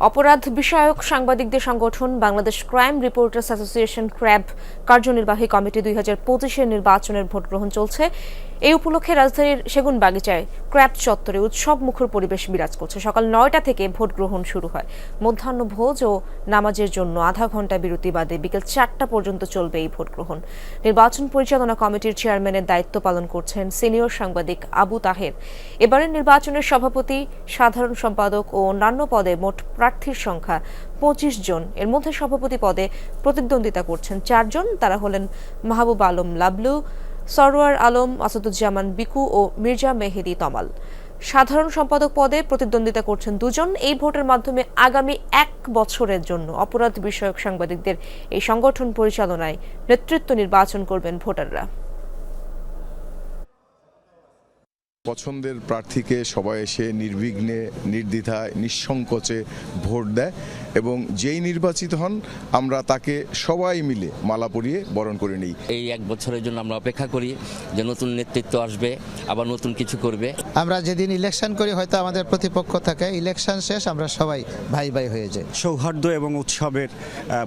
অপরাধ বিষয়ক সাংবাদিকদের সংগঠন Bangladesh crime reporters association CRAB কার্যনির্বাহী কমিটি দুই হাজার পঁচিশের নির্বাচনের ভোট গ্রহণ চলছে। এই উপলক্ষে রাজধানীর সেগুন বাগিচায় ক্র্যাব চত্বরে উৎসব মুখর পরিবেশ বিরাজ করছে। সকাল নয়টা থেকে ভোট গ্রহণ শুরু হয়। মধ্যাহ্ন ভোজ ও নামাজের জন্য আধা ঘণ্টা বিরতি বাদে বিকেল চারটা পর্যন্ত চলবে এই ভোট গ্রহণ। নির্বাচন পরিচালনা কমিটির চেয়ারম্যানের দায়িত্ব পালন করছেন সিনিয়র সাংবাদিক আবু তাহের। এবারের নির্বাচনের সভাপতি, সাধারণ সম্পাদক ও অন্যান্য পদে মোট প্রার্থীর সংখ্যা পঁচিশ জন। এর মধ্যে সভাপতি পদে প্রতিদ্বন্দ্বিতা করছেন চারজন। তারা হলেন মাহবুব আলম লাবলু সরোয়ার আলম, আসাদুজ্জামান বিকু ও মির্জা মেহেদি তমাল। সাধারণ সম্পাদক পদে প্রতিদ্বন্দ্বিতা করছেন দুজন। এই ভোটের মাধ্যমে আগামী এক বছরের জন্য অপরাধ বিষয়ক সাংবাদিকদের এই সংগঠন পরিচালনায় নেতৃত্ব নির্বাচন করবেন ভোটাররা। পছন্দের প্রার্থীকে সবাই এসে নির্বিঘ্নে নির্দ্বিধায় নিঃসংকোচে ভোট দেয় এবং যেই নির্বাচিত হন আমরা তাকে সবাই মিলে মালা পরিয়ে বরণ করে নিই। এই এক বছরের জন্য আমরা অপেক্ষা করি যে নতুন নেতৃত্ব আসবে আবার নতুন কিছু করবে। আমরা যেদিন ইলেকশন করি হয়তো আমাদের প্রতিপক্ষ থাকে ইলেকশন শেষ আমরা সবাই ভাই ভাই হয়ে যাই। সৌহার্দ্য এবং উৎসবের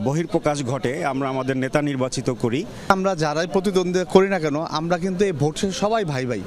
বহির্প্রকাশ ঘটে আমরা আমাদের নেতা নির্বাচিত করি। আমরা যারাই প্রতিদ্বন্দ্বিতা করি না কেন আমরা কিন্তু এই ভোট শেষে সবাই ভাই ভাই।